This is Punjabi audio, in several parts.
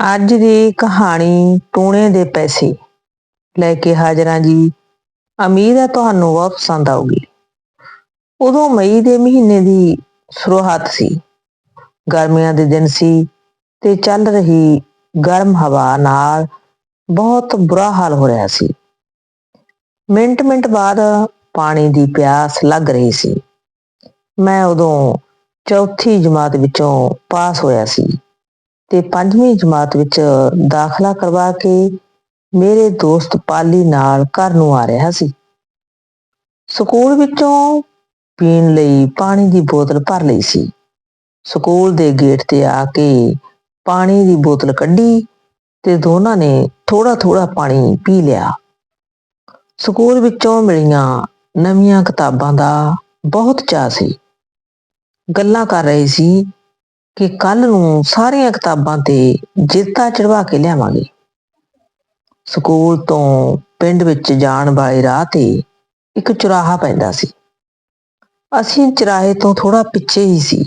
ਅੱਜ ਦੀ ਕਹਾਣੀ ਟੂਣੇ ਦੇ ਪੈਸੇ ਲੈ ਕੇ ਹਾਜ਼ਰਾਂ ਜੀ। ਉਮੀਦ ਹੈ ਤੁਹਾਨੂੰ ਬਹੁਤ ਪਸੰਦ ਆਊਗੀ। ਉਦੋਂ ਮਈ ਦੇ ਮਹੀਨੇ ਦੀ ਸ਼ੁਰੂਆਤ ਸੀ। ਗਰਮੀਆਂ ਦੇ ਦਿਨ ਸੀ ਤੇ ਚੱਲ ਰਹੀ ਗਰਮ ਹਵਾ ਨਾਲ ਬਹੁਤ ਬੁਰਾ ਹਾਲ ਹੋ ਰਿਹਾ ਸੀ। ਮਿੰਟ ਮਿੰਟ ਬਾਅਦ ਪਾਣੀ ਦੀ ਪਿਆਸ ਲੱਗ ਰਹੀ ਸੀ। ਮੈਂ ਉਦੋਂ ਚੌਥੀ ਜਮਾਤ ਵਿੱਚੋਂ ਪਾਸ ਹੋਇਆ ਸੀ। ਤੇ ਪੰਜਵੀਂ ਜਮਾਤ ਵਿੱਚ ਦਾਖਲਾ ਕਰਵਾ ਕੇ ਮੇਰੇ ਦੋਸਤ ਪਾਲੀ ਨਾਲ ਘਰ ਨੂੰ ਆ ਰਿਹਾ ਸੀ। ਸਕੂਲ ਵਿੱਚੋਂ ਪੀਣ ਲਈ ਪਾਣੀ ਦੀ ਬੋਤਲ ਭਰ ਲਈ ਸੀ। ਸਕੂਲ ਦੇ ਗੇਟ ਤੇ ਆ ਕੇ ਪਾਣੀ ਦੀ ਬੋਤਲ ਕੱਢੀ ਤੇ ਦੋਨਾਂ ਨੇ ਥੋੜਾ ਥੋੜਾ ਪਾਣੀ ਪੀ ਲਿਆ। ਸਕੂਲ ਵਿੱਚੋਂ ਮਿਲੀਆਂ ਨਵੀਆਂ ਕਿਤਾਬਾਂ ਦਾ ਬਹੁਤ ਚਾਅ ਸੀ। ਗੱਲਾਂ ਕਰ ਰਹੀ ਸੀ ਕਿ ਕੱਲ ਨੂੰ ਸਾਰੀਆਂ ਕਿਤਾਬਾਂ ਤੇ ਜਿੱਤਾ ਚੜਵਾ ਕੇ ਲਿਆਵਾਂਗੇ। ਸਕੂਲ ਤੋਂ ਪਿੰਡ ਵਿੱਚ ਜਾਣ ਵਾਲੇ ਰਾਹ ਤੇ ਇੱਕ ਚੁਰਾਹਾ ਪੈਂਦਾ ਸੀ। ਅਸੀਂ ਚੁਰਾਹੇ ਤੋਂ ਥੋੜਾ ਪਿੱਛੇ ਹੀ ਸੀ।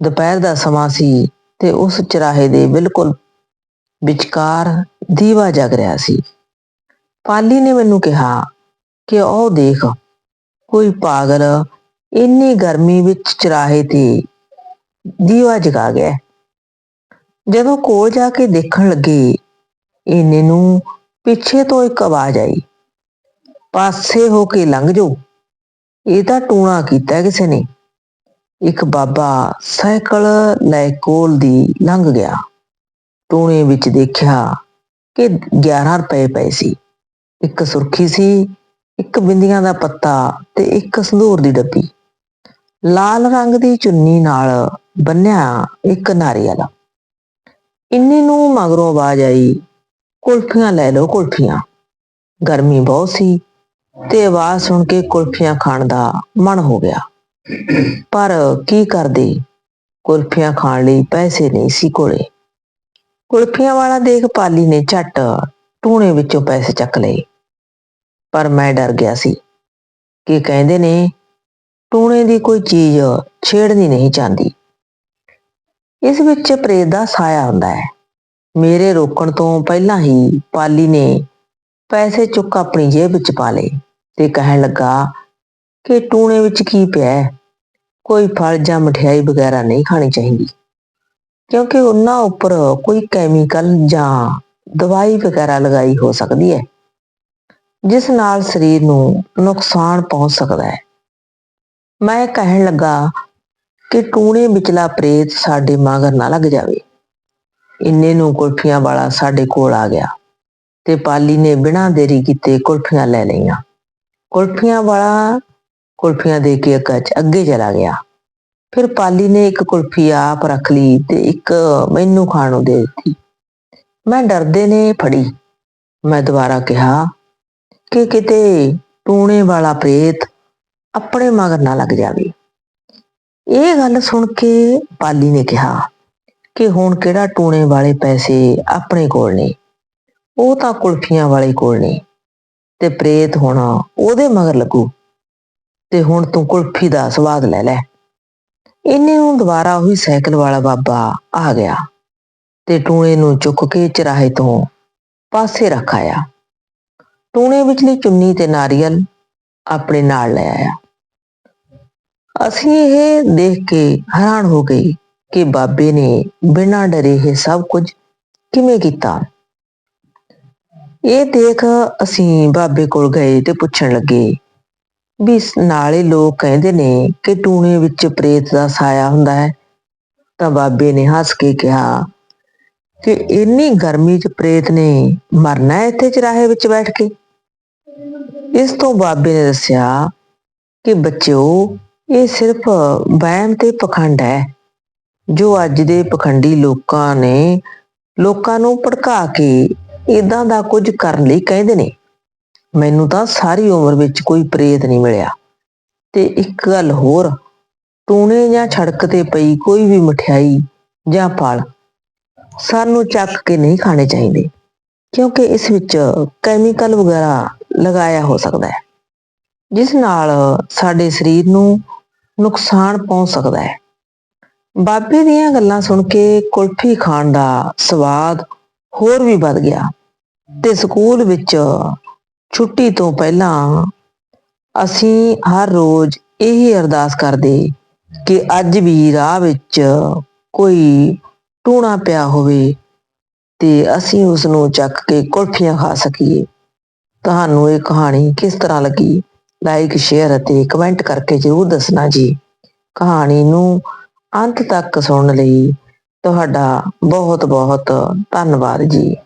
ਦੁਪਹਿਰ ਦਾ ਸਮਾਂ ਸੀ ਤੇ ਉਸ ਚੁਰਾਹੇ ਦੇ ਬਿਲਕੁਲ ਵਿਚਕਾਰ ਦੀਵਾ ਜਗ ਰਿਹਾ ਸੀ। ਪਾਲੀ ਨੇ ਮੈਨੂੰ ਕਿਹਾ ਕਿ ਉਹ ਦੇਖ, ਕੋਈ ਪਾਗਲ, ਇੰਨੀ ਗਰਮੀ ਵਿੱਚ ਚੁਰਾਹੇ ਤੇ ਦੀਵਾ ਜਗਾ ਗਿਆ। ਜਦੋਂ ਕੋਲ ਜਾ ਕੇ ਦੇਖਣ ਲੱਗੇ, ਇਹਨੇ ਨੂੰ ਪਿੱਛੇ ਤੋਂ ਇੱਕ ਆਵਾਜ਼ ਆਈ। ਪਾਸੇ ਹੋ ਕੇ ਲੰਘ ਜਾਓ ਇਹ ਤਾਂ ਟੂਣਾ ਕੀਤਾ ਕਿਸੇ ਨੇ। ਇੱਕ ਬਾਬਾ ਸਾਈਕਲ ਲੈ ਕੋਲ ਦੀ ਲੰਘ ਗਿਆ। ਟੂਣੇ ਵਿੱਚ ਦੇਖਿਆ ਕਿ 11 ਰੁਪਏ ਪਏ ਸੀ। ਇੱਕ ਸੁਰਖੀ ਸੀ, ਇੱਕ ਬਿੰਦੀਆਂ ਦਾ ਪੱਤਾ ਤੇ ਇੱਕ ਸੰਧੂਰ ਦੀ ਡੱਬੀ। ਲਾਲ ਰੰਗ ਦੀ ਚੁੰਨੀ ਨਾਲ ਬੰਨਿਆ ਇੱਕ ਨਾਰੀਅਲ ਇੰਨੀ ਨੂੰ ਮਗਰੋਂ ਆਵਾਜ਼ ਆਈ, ਕੁਲਫੀਆਂ ਲੈ ਲਓ ਕੁਲਫੀਆਂ। ਗਰਮੀ ਬਹੁਤ ਸੀ ਤੇ ਆਵਾਜ਼ ਸੁਣ ਕੇ ਕੁਲਫੀਆਂ ਖਾਣ ਦਾ ਮਨ ਹੋ ਗਿਆ। ਪਰ ਕੀ ਕਰਦੇ? ਕੁਲਫੀਆਂ ਖਾਣ ਲਈ ਪੈਸੇ ਨਹੀਂ ਸੀ ਕੋਲੇ। ਕੁਲਫੀਆਂ ਵਾਲਾ ਦੇਖ ਪਾਲੀ ਨੇ ਝੱਟ ਟੂਣੇ ਵਿੱਚੋਂ ਪੈਸੇ ਚੱਕ ਲਏ। ਪਰ ਮੈਂ ਡਰ ਗਿਆ ਸੀ ਕਿ ਕਹਿੰਦੇ ਨੇ ਟੂਣੇ ਦੀ ਕੋਈ ਚੀਜ਼ ਛੇੜਨੀ ਨਹੀਂ ਚਾਹੁੰਦੀ। ਇਸ ਵਿੱਚ ਪ੍ਰੇਤ ਦਾ ਸਾਇਆ ਹੁੰਦਾ ਹੈ। ਮੇਰੇ ਰੋਕਣ ਤੋਂ ਪਹਿਲਾਂ ਹੀ ਪਾਲੀ ਨੇ ਪੈਸੇ ਚੁੱਕ ਆਪਣੀ ਜੇਬ ਵਿੱਚ ਪਾ ਲਏ ਤੇ ਕਹਿਣ ਲੱਗਾ ਕਿ ਟੂਣੇ ਵਿੱਚ ਕੀ ਪਿਆ ਹੈ? ਕੋਈ ਫਲ ਜਾਂ ਮਠਿਆਈ ਵਗੈਰਾ ਨਹੀਂ ਖਾਣੀ ਚਾਹੀਦੀ। ਕਿਉਂਕਿ ਉਹਨਾਂ ਉੱਪਰ ਕੋਈ ਕੈਮੀਕਲ ਜਾਂ ਦਵਾਈ ਵਗੈਰਾ ਲਗਾਈ ਹੋ ਸਕਦੀ ਹੈ, ਜਿਸ ਨਾਲ ਸਰੀਰ ਨੂੰ ਨੁਕਸਾਨ ਪਹੁੰਚ ਸਕਦਾ ਹੈ। ਮੈਂ ਕਹਿਣ ਲੱਗਾ ਕਿ ਟੂਣੇ ਵਿਚਲਾ ਪ੍ਰੇਤ ਸਾਡੇ ਮਾਂਗਰ ਨਾ ਲੱਗ ਜਾਵੇ। ਇੰਨੇ ਨੂੰ ਕੁਲਫੀਆਂ ਵਾਲਾ ਸਾਡੇ ਕੋਲ ਆ ਗਿਆ ਤੇ ਪਾਲੀ ਨੇ ਬਿਨਾਂ ਦੇਰੀ ਕੀਤੇ ਕੁਲਫੀਆਂ ਲੈ ਲਈਆਂ। ਕੁਲਫੀਆਂ ਵਾਲਾ ਕੁਲਫੀਆਂ ਦੇ ਕੇ ਅੱਗੇ ਅੱਗੇ ਚਲਾ ਗਿਆ। ਫਿਰ ਪਾਲੀ ਨੇ ਇੱਕ ਕੁਲਫੀ ਆਪ ਰੱਖ ਲਈ ਤੇ ਇੱਕ ਮੈਨੂੰ ਖਾਣ ਨੂੰ ਦੇ ਦਿੱਤੀ। ਮੈਂ ਡਰਦੇ ਨੇ ਫੜੀ। ਮੈਂ ਦੁਬਾਰਾ ਕਿਹਾ ਕਿ ਕਿਤੇ ਟੂਣੇ ਵਾਲਾ ਪ੍ਰੇਤ ਆਪਣੇ ਮਗਰ ਨਾ ਲੱਗ ਜਾਵੇ। ਇਹ ਗੱਲ ਸੁਣ ਕੇ ਪਾਲੀ ਨੇ ਕਿਹਾ ਕਿ ਹੁਣ ਕਿਹੜਾ ਟੂਣੇ ਵਾਲੇ ਪੈਸੇ ਆਪਣੇ ਕੋਲ ਨੇ, ਉਹ ਤਾਂ ਕੁਲਫੀਆਂ ਵਾਲੇ ਕੋਲ ਨੇ ਤੇ ਪ੍ਰੇਤ ਹੁਣ ਉਹਦੇ ਮਗਰ ਲੱਗੂ ਤੇ ਹੁਣ ਤੂੰ ਕੁਲਫੀ ਦਾ ਸਵਾਦ ਲੈ ਲੈ। ਇੰਨੇ ਨੂੰ ਦੁਬਾਰਾ ਉਹੀ ਸਾਈਕਲ ਵਾਲਾ ਬਾਬਾ ਆ ਗਿਆ ਤੇ ਟੂਣੇ ਨੂੰ ਚੁੱਕ ਕੇ ਚਰਾਹੇ ਤੋਂ ਪਾਸੇ ਰੱਖ ਆਇਆ। ਟੂਣੇ ਵਿਚਲੀ ਚੁੰਨੀ ਤੇ ਨਾਰੀਅਲ ਆਪਣੇ ਨਾਲ ਲੈ ਆਇਆ। ਅਸੀਂ ਇਹ ਦੇਖ ਕੇ ਹੈਰਾਨ ਹੋ ਗਏ ਕਿ ਬਾਬੇ ਨੇ ਬਿਨਾਂ ਡਰੇ ਇਹ ਸਭ ਕੁਝ ਕਿਵੇਂ ਕੀਤਾ। ਇਹ ਦੇਖ ਅਸੀਂ ਬਾਬੇ ਕੋਲ ਗਏ ਤੇ ਪੁੱਛਣ ਲੱਗੇ ਵੀ ਨਾਲੇ ਲੋਕ ਕਹਿੰਦੇ ਨੇ ਕਿ ਟੂਣੇ ਵਿੱਚ ਪ੍ਰੇਤ ਦਾ ਸਾਇਆ ਹੁੰਦਾ ਹੈ। ਤਾਂ ਬਾਬੇ ਨੇ ਹੱਸ ਕੇ ਕਿਹਾ ਕਿ ਇੰਨੀ ਗਰਮੀ 'ਚ ਪ੍ਰੇਤ ਨੇ ਮਰਨਾ ਇੱਥੇ ਚਰਾਹੇ ਵਿੱਚ ਬੈਠ ਕੇ? ਇਸ ਤੋਂ ਬਾਬੇ ਨੇ ਦੱਸਿਆ ਕਿ ਬੱਚਿਓ, ਇਹ ਸਿਰਫ ਵਹਿਮ ਤੇ ਪਖੰਡ ਹੈ, ਜੋ ਅੱਜ ਦੇ ਪਖੰਡੀ ਲੋਕਾਂ ਨੇ ਲੋਕਾਂ ਨੂੰ ਭੜਕਾ ਕੇ ਇਦਾਂ ਦਾ ਕੁਝ ਕਰਨ ਲਈ ਕਹਿੰਦੇ ਨੇ। ਮੈਨੂੰ ਤਾਂ ਸਾਰੀ ਉਮਰ ਵਿੱਚ ਕੋਈ ਪ੍ਰੇਤ ਨਹੀਂ ਮਿਲਿਆ। ਤੇ ਇੱਕ ਗੱਲ ਹੋਰ ਟੂਣੇ ਜਾਂ ਛੜਕ ਤੇ ਪਈ ਕੋਈ ਵੀ ਮਠਿਆਈ ਜਾਂ ਫਲ ਸਾਨੂੰ ਚੱਕ ਕੇ ਨਹੀਂ ਖਾਣੇ ਚਾਹੀਦੇ, ਕਿਉਂਕਿ ਇਸ ਵਿੱਚ ਕੈਮੀਕਲ ਵਗੈਰਾ ਲਗਾਇਆ ਹੋ ਸਕਦਾ ਹੈ, ਜਿਸ ਨਾਲ ਸਾਡੇ ਸਰੀਰ ਨੂੰ ਨੁਕਸਾਨ ਪਹੁੰਚ ਸਕਦਾ ਹੈ। ਬਾਬੇ ਦੀਆਂ ਗੱਲਾਂ ਸੁਣ ਕੇ ਕੁਲਫੀ ਖਾਣ ਦਾ ਸਵਾਦ ਹੋਰ ਵੀ ਵੱਧ ਗਿਆ ਤੇ ਸਕੂਲ ਵਿੱਚ ਛੁੱਟੀ ਤੋਂ ਪਹਿਲਾਂ ਅਸੀਂ ਹਰ ਰੋਜ਼ ਇਹੀ ਅਰਦਾਸ ਕਰਦੇ ਕਿ ਅੱਜ ਵੀ ਰਾਹ ਵਿੱਚ ਕੋਈ ਟੂਣਾ ਪਿਆ ਹੋਵੇ ਤੇ ਅਸੀਂ ਉਸ ਨੂੰ ਚੱਕ ਕੇ ਕੁਲਫੀਆਂ ਖਾ ਸਕੀਏ। ਤੁਹਾਨੂੰ ਇਹ ਕਹਾਣੀ ਕਿਸ ਤਰ੍ਹਾਂ ਲੱਗੀ? ਲਾਈਕ ਸ਼ੇਅਰ ਅਤੇ ਕਮੈਂਟ ਕਰਕੇ ਜਰੂਰ ਦੱਸਣਾ ਜੀ। ਕਹਾਣੀ ਨੂੰ ਅੰਤ ਤੱਕ ਸੁਣਨ ਲਈ ਤੁਹਾਡਾ ਬਹੁਤ ਬਹੁਤ ਧੰਨਵਾਦ ਜੀ।